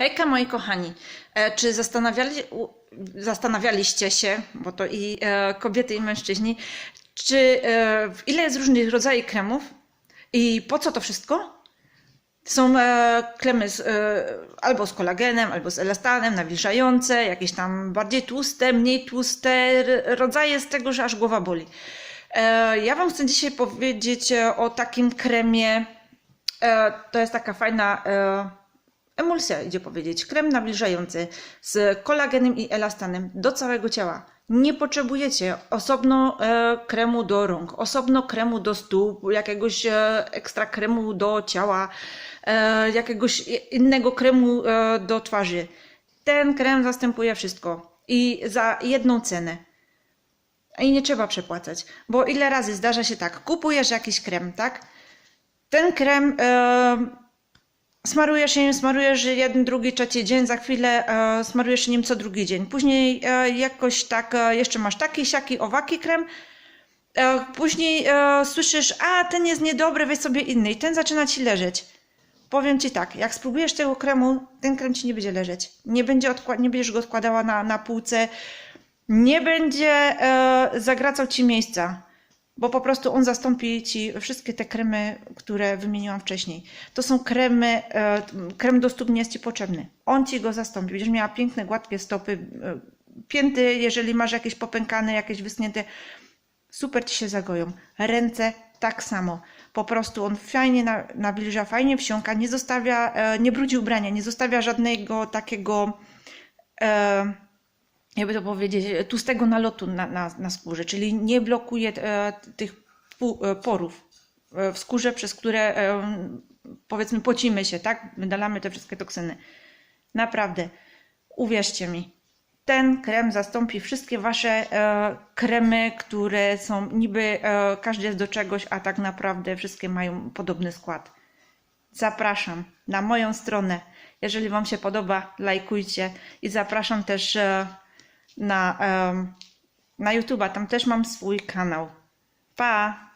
Hejka moi kochani, e, czy zastanawiali, zastanawialiście się, bo to i e, kobiety i mężczyźni, czy e, ile jest różnych rodzajów kremów i po co to wszystko? Są kremy z, albo z kolagenem, albo z elastanem, nawilżające, jakieś tam bardziej tłuste, mniej tłuste, rodzaje z tego, że aż głowa boli. Ja Wam chcę dzisiaj powiedzieć o takim kremie, to jest taka fajna emulsja, idzie powiedzieć, krem nawilżający z kolagenem i elastanem do całego ciała. Nie potrzebujecie osobno e, kremu do rąk, osobno kremu do stóp, jakiegoś e, ekstra kremu do ciała, e, jakiegoś innego kremu e, do twarzy. Ten krem zastępuje wszystko i za jedną cenę. I nie trzeba przepłacać, bo ile razy zdarza się tak, kupujesz jakiś krem, tak? Ten krem e, smarujesz nim, smarujesz jeden, drugi, trzeci dzień, za chwilę e, smarujesz nim co drugi dzień. Później e, jakoś tak, e, jeszcze masz taki, siaki, owaki krem. E, później e, słyszysz, a ten jest niedobry, weź sobie inny i ten zaczyna ci leżeć. Powiem ci tak, jak spróbujesz tego kremu, ten krem ci nie będzie leżeć. Nie, będzie odkła- nie będziesz go odkładała na, na półce, nie będzie e, zagracał ci miejsca, bo po prostu on zastąpi ci wszystkie te kremy, które wymieniłam wcześniej. To są kremy, e, krem do stóp nie jest ci potrzebny. On ci go zastąpi. Będziesz miała piękne, gładkie stopy, e, pięty, jeżeli masz jakieś popękane, jakieś wysunięte, super ci się zagoją. Ręce tak samo. Po prostu on fajnie na, nawilża, fajnie wsiąka, nie zostawia, e, nie brudzi ubrania, nie zostawia żadnego takiego, e, jakby to powiedzieć, tłustego nalotu na, na, na skórze, czyli nie blokuje e, tych e, porów e, w skórze, przez które e, powiedzmy pocimy się, tak? Wydalamy te wszystkie toksyny. Naprawdę, uwierzcie mi, ten krem zastąpi wszystkie wasze e, kremy, które są niby e, każdy jest do czegoś, a tak naprawdę wszystkie mają podobny skład. Zapraszam na moją stronę. Jeżeli Wam się podoba, lajkujcie i zapraszam też e, na, na YouTube'a. Tam też mam swój kanał. Pa!